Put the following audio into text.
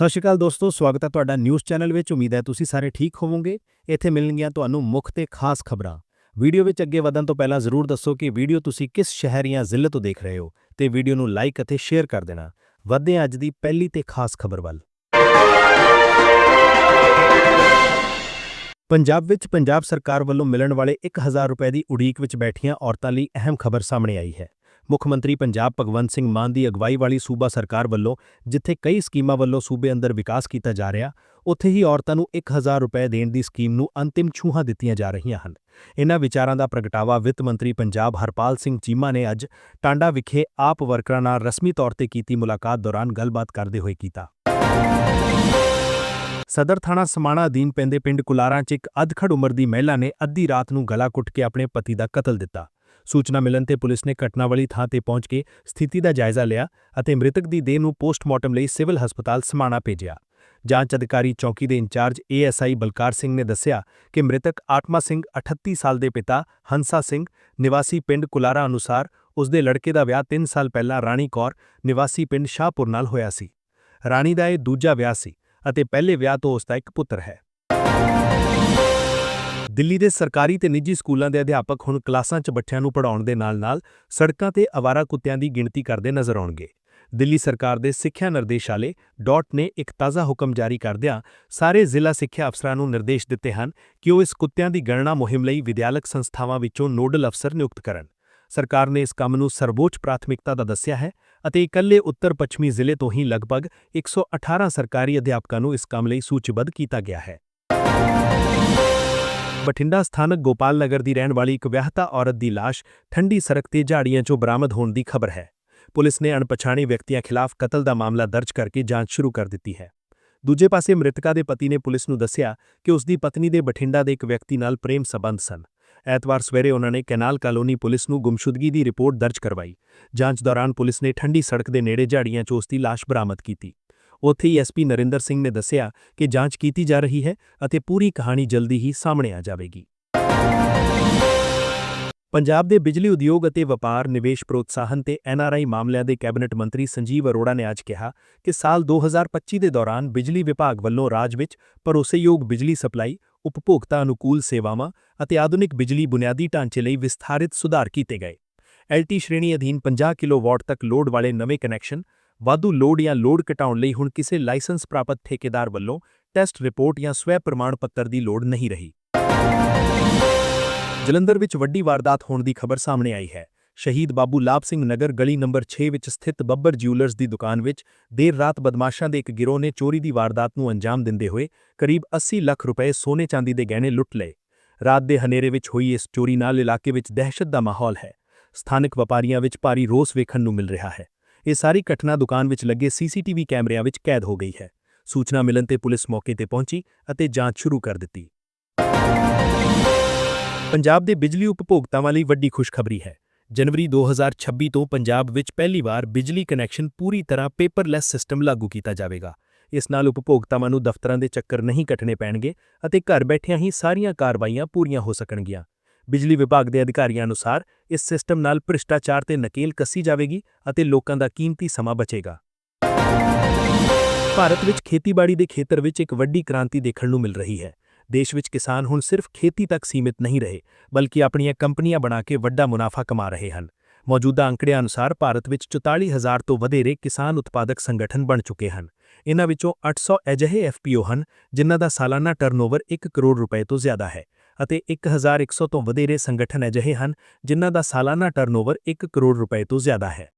ਸਤਿ ਸ਼੍ਰੀ ਅਕਾਲ ਦੋਸਤੋ, ਸਵਾਗਤ ਹੈ ਤੁਹਾਡਾ ਨਿਊਜ਼ ਚੈਨਲ ਵਿੱਚ। ਉਮੀਦ ਹੈ ਤੁਸੀਂ ਸਾਰੇ ਠੀਕ ਹੋਵੋਗੇ। ਇੱਥੇ ਮਿਲਣਗੀਆਂ ਤੁਹਾਨੂੰ ਮੁੱਖ ਤੇ ਖਾਸ ਖਬਰਾਂ। ਵੀਡੀਓ ਵਿੱਚ ਅੱਗੇ ਵਧਣ ਤੋਂ ਪਹਿਲਾਂ ਜ਼ਰੂਰ ਦੱਸੋ ਕਿ ਵੀਡੀਓ ਤੁਸੀਂ ਕਿਸ ਸ਼ਹਿਰ ਜਾਂ ਜ਼ਿਲ੍ਹੇ ਤੋਂ ਦੇਖ ਰਹੇ ਹੋ ਤੇ ਵੀਡੀਓ ਨੂੰ ਲਾਈਕ ਅਤੇ ਸ਼ੇਅਰ ਕਰ ਦੇਣਾ। ਵਧਦੇ ਹਾਂ ਅੱਜ ਦੀ ਪਹਿਲੀ ਤੇ ਖਾਸ ਖਬਰ ਵੱਲ। ਪੰਜਾਬ ਵਿੱਚ ਪੰਜਾਬ ਸਰਕਾਰ ਵੱਲੋਂ ਮਿਲਣ ਵਾਲੇ 1000 ਰੁਪਏ ਦੀ ਉਡੀਕ ਵਿੱਚ ਬੈਠੀਆਂ ਔਰਤਾਂ ਲਈ ਅਹਿਮ ਖਬਰ ਸਾਹਮਣੇ ਆਈ ਹੈ। ਮੁੱਖ ਮੰਤਰੀ ਪੰਜਾਬ ਭਗਵੰਤ ਸਿੰਘ ਮਾਨ ਦੀ ਅਗਵਾਈ ਵਾਲੀ ਸੂਬਾ ਸਰਕਾਰ ਵੱਲੋਂ, ਜਿੱਥੇ ਕਈ ਸਕੀਮਾਂ ਵੱਲੋਂ ਸੂਬੇ ਅੰਦਰ ਵਿਕਾਸ ਕੀਤਾ ਜਾ ਰਿਹਾ, ਉੱਥੇ ਹੀ ਔਰਤਾਂ ਨੂੰ 1000 ਰੁਪਏ ਦੇਣ ਦੀ ਸਕੀਮ ਨੂੰ ਅੰਤਿਮ ਛੂਹਾਂ ਦਿੱਤੀਆਂ ਜਾ ਰਹੀਆਂ ਹਨ। ਇਹਨਾਂ ਵਿਚਾਰਾਂ ਦਾ ਪ੍ਰਗਟਾਵਾ ਵਿੱਤ ਮੰਤਰੀ ਪੰਜਾਬ ਹਰਪਾਲ ਸਿੰਘ ਚੀਮਾ ਨੇ ਅੱਜ ਟਾਂਡਾ ਵਿਖੇ ਆਪ ਵਰਕਰਾਂ ਨਾਲ ਰਸਮੀ ਤੌਰ ਤੇ ਕੀਤੀ ਮੁਲਾਕਾਤ ਦੌਰਾਨ ਗੱਲਬਾਤ ਕਰਦੇ ਹੋਏ ਕੀਤਾ। ਸਦਰ ਥਾਣਾ ਸਮਾਣਾ ਅਧੀਨ ਪੈਂਦੇ ਪਿੰਡ ਕੁਲਾਰਾਂ 'ਚ ਇੱਕ ਅਧਖੜ ਉਮਰ ਦੀ ਮਹਿਲਾ ਨੇ ਅੱਧੀ ਰਾਤ ਨੂੰ ਗਲਾ ਕੁੱਟ ਕੇ ਆਪਣੇ ਪਤੀ ਦਾ ਕਤਲ ਦਿੱਤਾ। ਸੂਚਨਾ ਮਿਲਣ ਤੇ ਪੁਲਿਸ ਨੇ ਘਟਨਾ ਵਾਲੀ ਥਾਂ ਤੇ ਪਹੁੰਚ ਕੇ ਸਥਿਤੀ ਦਾ ਜਾਇਜ਼ਾ ਲਿਆ ਅਤੇ ਮ੍ਰਿਤਕ ਦੀ ਦੇਹ ਨੂੰ ਪੋਸਟਮਾਰਟਮ ਲਈ ਸਿਵਲ ਹਸਪਤਾਲ ਸਮਾਣਾ ਭੇਜਿਆ। ਜਾਂਚ ਅਧਿਕਾਰੀ ਚੌਕੀ ਦੇ ਇੰਚਾਰਜ ਏਐਸਆਈ ਬਲਕਾਰ ਸਿੰਘ ਨੇ ਦੱਸਿਆ ਕਿ ਮ੍ਰਿਤਕ ਆਤਮਾ ਸਿੰਘ 38 ਸਾਲ ਦੇ ਪਿਤਾ ਹੰਸਾ ਸਿੰਘ, ਨਿਵਾਸੀ ਪਿੰਡ ਕੁਲਾਰਾ ਅਨੁਸਾਰ ਉਸ ਦੇ ਲੜਕੇ ਦਾ ਵਿਆਹ 3 ਸਾਲ ਪਹਿਲਾਂ ਰਾਣੀ ਕੌਰ, ਨਿਵਾਸੀ ਪਿੰਡ ਸ਼ਾਹਪੁਰ ਨਾਲ ਹੋਇਆ ਸੀ। ਰਾਣੀ ਦਾ ਇਹ ਦੂਜਾ ਵਿਆਹ ਸੀ ਅਤੇ ਪਹਿਲੇ ਵਿਆਹ ਤੋਂ ਉਸ ਦਾ ਇੱਕ ਪੁੱਤਰ ਹੈ। ਦਿੱਲੀ ਦੇ ਸਰਕਾਰੀ ਤੇ ਨਿੱਜੀ ਸਕੂਲਾਂ ਦੇ ਅਧਿਆਪਕ ਹੁਣ ਕਲਾਸਾਂ 'ਚ ਬੱਚਿਆਂ ਨੂੰ ਪੜ੍ਹਾਉਣ ਦੇ ਨਾਲ-ਨਾਲ ਸੜਕਾਂ ਤੇ ਅਵਾਰਾ ਕੁੱਤਿਆਂ ਦੀ ਗਿਣਤੀ ਕਰਦੇ ਨਜ਼ਰ ਆਉਣਗੇ। ਦਿੱਲੀ ਸਰਕਾਰ ਦੇ ਸਿੱਖਿਆ ਨਿਰਦੇਸ਼ਾਲੇ ਡਾਟ ਨੇ ਇੱਕ ਤਾਜ਼ਾ ਹੁਕਮ ਜਾਰੀ ਕਰਦਿਆਂ ਸਾਰੇ ਜ਼ਿਲ੍ਹਾ ਸਿੱਖਿਆ ਅਫਸਰਾਂ ਨੂੰ ਨਿਰਦੇਸ਼ ਦਿੱਤੇ ਹਨ ਕਿ ਉਹ ਇਸ ਕੁੱਤਿਆਂ ਦੀ ਗਣਨਾ ਮੁਹਿੰਮ ਲਈ ਵਿਦਿਆਲਕ ਸੰਸਥਾਵਾਂ ਵਿੱਚੋਂ ਨੋਡਲ ਅਫਸਰ ਨਿਯੁਕਤ ਕਰਨ। ਸਰਕਾਰ ਨੇ ਇਸ ਕੰਮ ਨੂੰ ਸਰਵੋੱਚ ਪ੍ਰਾਥਮਿਕਤਾ ਦਾ ਦੱਸਿਆ ਹੈ ਅਤੇ ਇਕੱਲੇ ਉੱਤਰ ਪੱਛਮੀ ਜ਼ਿਲ੍ਹੇ ਤੋਂ ਹੀ ਲਗਭਗ 118 ਸਰਕਾਰੀ ਅਧਿਆਪਕਾਂ ਨੂੰ ਇਸ ਕੰਮ ਲਈ ਸੂਚੀਬੱਧ ਕੀਤਾ ਗਿਆ ਹੈ। ਬਠਿੰਡਾ ਸਥਾਨਕ ਗੋਪਾਲ ਨਗਰ ਦੀ ਰਹਿਣ ਵਾਲੀ ਇੱਕ ਵਿਆਹਤਾ ਔਰਤ ਦੀ ਲਾਸ਼ ਠੰਡੀ ਸੜਕ ਤੇ ਝਾੜੀਆਂ 'ਚੋਂ ਬਰਾਮਦ ਹੋਣ ਦੀ ਖਬਰ ਹੈ। ਪੁਲਿਸ ਨੇ ਅਣਪਛਾਣੇ ਵਿਅਕਤੀਆਂ ਖਿਲਾਫ ਕਤਲ ਦਾ ਮਾਮਲਾ ਦਰਜ ਕਰਕੇ ਜਾਂਚ ਸ਼ੁਰੂ ਕਰ ਦਿੱਤੀ ਹੈ। ਦੂਜੇ ਪਾਸੇ ਮ੍ਰਿਤਕਾ ਦੇ ਪਤੀ ਨੇ ਪੁਲਿਸ ਨੂੰ ਦੱਸਿਆ ਕਿ ਉਸ ਦੀ ਪਤਨੀ ਦੇ ਬਠਿੰਡਾ ਦੇ ਇੱਕ ਵਿਅਕਤੀ ਨਾਲ ਪ੍ਰੇਮ ਸਬੰਧ ਸਨ। ਐਤਵਾਰ ਸਵੇਰੇ ਉਹਨਾਂ ਨੇ ਕੈਨਾਲ ਕਾਲੋਨੀ ਪੁਲਿਸ ਨੂੰ ਗੁੰਮਸ਼ੁਦਗੀ ਦੀ ਰਿਪੋਰਟ ਦਰਜ ਕਰਵਾਈ। ਜਾਂਚ ਦੌਰਾਨ ਪੁਲਿਸ ਨੇ ਠੰਡੀ ਸੜਕ ਦੇ ਨੇੜੇ ਝਾੜੀਆਂ 'ਚ ਉਸ ਦੀ ਲਾਸ਼ ਬਰਾਮਦ ਕੀਤੀ। ਉੱਥੇ ਹੀ ਐਸਪੀ ਨਰਿੰਦਰ ਸਿੰਘ ਨੇ ਦੱਸਿਆ ਕਿ ਜਾਂਚ ਕੀਤੀ ਜਾ ਰਹੀ ਹੈ ਅਤੇ ਪੂਰੀ ਕਹਾਣੀ ਜਲਦੀ ਹੀ ਸਾਹਮਣੇ ਆ ਜਾਵੇਗੀ। ਪੰਜਾਬ ਦੇ ਬਿਜਲੀ ਉਦਯੋਗ ਅਤੇ ਵਪਾਰ ਨਿਵੇਸ਼ ਪ੍ਰੋਤਸਾਹਨ ਤੇ ਐਨਆਰਆਈ ਮਾਮਲਿਆਂ ਦੇ ਕੈਬਨਿਟ ਮੰਤਰੀ ਸੰਜੀਵ ਅਰੋੜਾ ਨੇ ਅੱਜ ਕਿਹਾ ਕਿ ਸਾਲ 2025 ਦੇ ਦੌਰਾਨ ਬਿਜਲੀ ਵਿਭਾਗ ਵੱਲੋਂ ਰਾਜ ਵਿੱਚ ਭਰੋਸੇਯੋਗ ਬਿਜਲੀ ਸਪਲਾਈ, ਉਪਭੋਗਤਾ ਅਨੁਕੂਲ ਸੇਵਾਵਾਂ ਅਤੇ ਆਧੁਨਿਕ ਬਿਜਲੀ ਬੁਨਿਆਦੀ ਢਾਂਚੇ ਲਈ ਵਿਸਥਾਰਿਤ ਸੁਧਾਰ ਕੀਤੇ ਗਏ। ਐਲਟੀ ਸ਼੍ਰੇਣੀ ਅਧੀਨ 50 ਕਿਲੋਵਾਟ ਤੱਕ ਲੋਡ ਵਾਲੇ ਨਵੇਂ ਕਨੈਕਸ਼ਨ ਵਾਧੂ ਲੋਡ ਜਾਂ ਲੋਡ ਘਟਾਉਣ ਲਈ ਹੁਣ ਕਿਸੇ ਲਾਇਸੈਂਸ ਪ੍ਰਾਪਤ ਠੇਕੇਦਾਰ ਵੱਲੋਂ ਟੈਸਟ ਰਿਪੋਰਟ ਜਾਂ ਸਵੈ ਪ੍ਰਮਾਣ ਪੱਤਰ ਦੀ ਲੋੜ ਨਹੀਂ ਰਹੀ। ਜਲੰਧਰ ਵਿੱਚ ਵੱਡੀ ਵਾਰਦਾਤ ਹੋਣ ਦੀ ਖਬਰ ਸਾਹਮਣੇ ਆਈ ਹੈ। ਸ਼ਹੀਦ ਬਾਬੂ ਲਾਭ ਸਿੰਘ ਨਗਰ ਗਲੀ ਨੰਬਰ 6 ਵਿੱਚ ਸਥਿਤ ਬੱਬਰ ਜਿਊਲਰਸ ਦੀ ਦੁਕਾਨ ਵਿੱਚ ਦੇਰ ਰਾਤ ਬਦਮਾਸ਼ਾਂ ਦੇ ਇੱਕ ਗਿਰੋਹ ਨੇ ਚੋਰੀ ਦੀ ਵਾਰਦਾਤ ਨੂੰ ਅੰਜਾਮ ਦਿੰਦੇ ਹੋਏ ਕਰੀਬ 80 ਲੱਖ ਰੁਪਏ ਸੋਨੇ ਚਾਂਦੀ ਦੇ ਗਹਿਣੇ ਲੁੱਟ ਲਏ। ਰਾਤ ਦੇ ਹਨੇਰੇ ਵਿੱਚ ਹੋਈ ਇਸ ਚੋਰੀ ਨਾਲ ਇਲਾਕੇ ਵਿੱਚ ਦਹਿਸ਼ਤ ਦਾ ਮਾਹੌਲ ਹੈ। ਸਥਾਨਕ ਵਪਾਰੀਆਂ ਵਿੱਚ ਭਾਰੀ ਰੋਸ ਵੇਖਣ ਨੂੰ ਮਿਲ ਰਿਹਾ ਹੈ। ਇਹ ਸਾਰੀ ਘਟਨਾ ਦੁਕਾਨ ਵਿੱਚ ਲੱਗੇ ਸੀਸੀਟੀਵੀ ਕੈਮਰਿਆਂ ਵਿੱਚ ਕੈਦ ਹੋ ਗਈ ਹੈ। ਸੂਚਨਾ ਮਿਲਣ ਤੇ ਪੁਲਿਸ ਮੌਕੇ ਤੇ ਪਹੁੰਚੀ ਅਤੇ ਜਾਂਚ ਸ਼ੁਰੂ ਕਰ ਦਿੱਤੀ। ਪੰਜਾਬ ਦੇ ਬਿਜਲੀ ਉਪਭੋਗਤਾਵਾਂ ਲਈ ਵੱਡੀ ਖੁਸ਼ਖਬਰੀ ਹੈ। ਜਨਵਰੀ 2026 ਤੋਂ ਪੰਜਾਬ ਵਿੱਚ ਪਹਿਲੀ ਵਾਰ ਬਿਜਲੀ ਕਨੈਕਸ਼ਨ ਪੂਰੀ ਤਰ੍ਹਾਂ ਪੇਪਰਲੈਸ ਸਿਸਟਮ ਲਾਗੂ ਕੀਤਾ ਜਾਵੇਗਾ। ਇਸ ਨਾਲ ਉਪਭੋਗਤਾਵਾਂ ਨੂੰ ਦਫ਼ਤਰਾਂ ਦੇ ਚੱਕਰ ਨਹੀਂ ਕੱਟਣੇ ਪੈਣਗੇ ਅਤੇ ਘਰ ਬੈਠਿਆਂ ਹੀ ਸਾਰੀਆਂ ਕਾਰਵਾਈਆਂ ਪੂਰੀਆਂ ਹੋ ਸਕਣਗੀਆਂ। ਬਿਜਲੀ ਵਿਭਾਗ ਦੇ ਅਧਿਕਾਰੀਆਂ ਅਨੁਸਾਰ ਇਸ ਸਿਸਟਮ ਨਾਲ ਭ੍ਰਿਸ਼ਟਾਚਾਰ ਤੇ ਨਕੇਲ ਕੱਸੀ ਜਾਵੇਗੀ ਅਤੇ ਲੋਕਾਂ ਦਾ ਕੀਮਤੀ ਸਮਾਂ ਬਚੇਗਾ। ਭਾਰਤ ਵਿੱਚ ਖੇਤੀਬਾੜੀ ਦੇ ਖੇਤਰ ਵਿੱਚ ਇੱਕ ਵੱਡੀ ਕ੍ਰਾਂਤੀ ਦੇਖਣ ਨੂੰ ਮਿਲ ਰਹੀ ਹੈ। ਦੇਸ਼ ਵਿੱਚ ਕਿਸਾਨ ਹੁਣ ਸਿਰਫ ਖੇਤੀ ਤੱਕ ਸੀਮਿਤ ਨਹੀਂ ਰਹੇ, ਬਲਕਿ ਆਪਣੀਆਂ ਕੰਪਨੀਆਂ ਬਣਾ ਕੇ ਵੱਡਾ ਮੁਨਾਫਾ ਕਮਾ ਰਹੇ ਹਨ। ਮੌਜੂਦਾ ਅੰਕੜਿਆਂ ਅਨੁਸਾਰ ਭਾਰਤ ਵਿੱਚ 44000 ਤੋਂ ਵਧੇਰੇ ਕਿਸਾਨ ਉਤਪਾਦਕ ਸੰਗਠਨ ਬਣ ਚੁੱਕੇ ਹਨ। ਇਹਨਾਂ ਵਿੱਚੋਂ 800 ਅਜਿਹੇ ਐਫਪੀਓ ਹਨ, ਜਿਨ੍ਹਾਂ ਦਾ ਸਾਲਾਨਾ ਟਰਨਓਵਰ 1 ਕਰੋੜ ਰੁਪਏ ਤੋਂ ਜ਼ਿਆਦਾ ਹੈ। ਅਤੇ 1100 ਤੋਂ ਵਧੇਰੇ ਸੰਗਠਨ ਅਜਿਹੇ ਹਨ ਜਿਨ੍ਹਾਂ ਦਾ ਸਾਲਾਨਾ ਟਰਨਓਵਰ 1 ਕਰੋੜ ਰੁਪਏ ਤੋਂ ਜ਼ਿਆਦਾ ਹੈ।